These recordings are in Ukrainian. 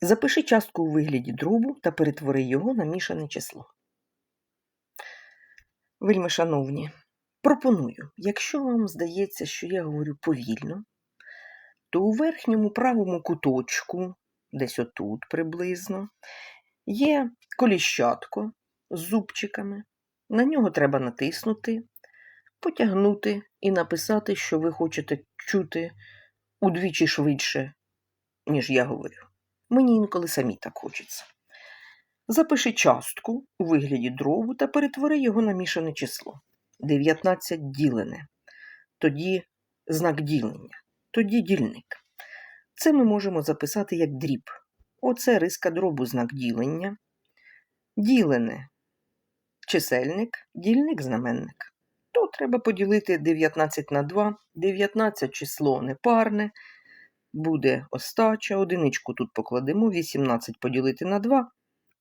Запиши частку у вигляді дробу та перетвори його на мішане число. Вельми шановні, пропоную, якщо вам здається, що я говорю повільно, то у верхньому правому куточку, десь отут приблизно, є коліщатко з зубчиками. На нього треба натиснути, потягнути і написати, що ви хочете чути удвічі швидше, ніж я говорю. Мені інколи самі так хочеться. Запиши частку у вигляді дробу та перетвори його на мішане число. 19 ділене. Тоді знак ділення. Тоді дільник. Це ми можемо записати як дріб. Оце риска дробу знак ділення. Ділене чисельник, дільник знаменник. То треба поділити 19 на 2. 19 число непарне. Буде остача. Одиничку тут покладемо. 18 поділити на 2.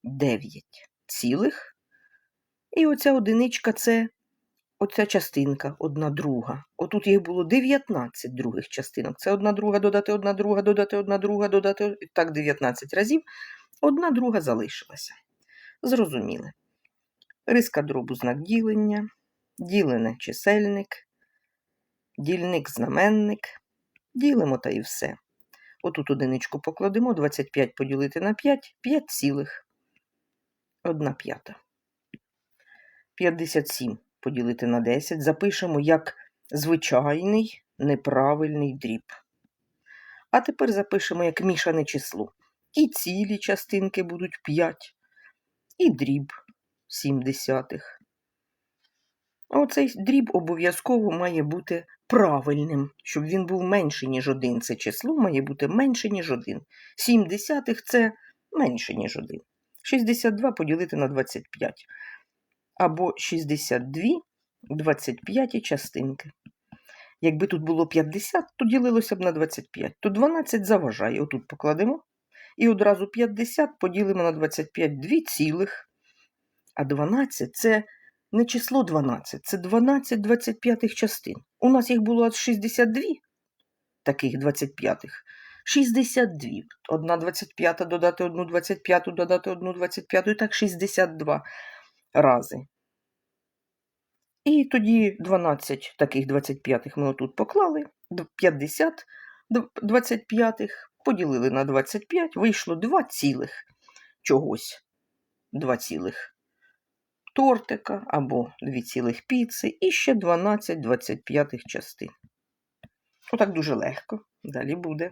9 цілих. І оця одиничка це оця частинка, одна друга. Отут їх було 19 других частинок. Це одна друга, додати одна друга, додати одна друга, додати так 19 разів. Одна друга залишилася. Зрозуміли. Риска дробу знак ділення, ділене чисельник, дільник знаменник. Ділимо та і все. Отут одиничку покладемо, 25 поділити на 5, 5 цілих. 1 п'ята. 57 поділити на 10. Запишемо як звичайний неправильний дріб. А тепер запишемо як мішане число. І цілі частинки будуть 5, і дріб 7 десятих. Оцей дріб обов'язково має бути правильним, щоб він був менший, ніж 1. Це число має бути менше, ніж 1. 7 десятих це менше, ніж 1. 62 поділити на 25. Або 62 25 частинки. Якби тут було 50, то ділилося б на 25. То 12 заважає. Отут покладемо. І одразу 50 поділимо на 25 2 цілих. А 12 це не число 12, це 12 25 частин. У нас їх було 62 таких 25. 62. Одна 25 додати одну 25, додати одну 25, і так 62 рази. І тоді 12 таких 25 ми отут поклали, 50 25 поділили на 25, вийшло 2 цілих чогось. 2 цілих тортика або 2 цілих піци і ще 12 25 частин. Отак дуже легко. Далі буде.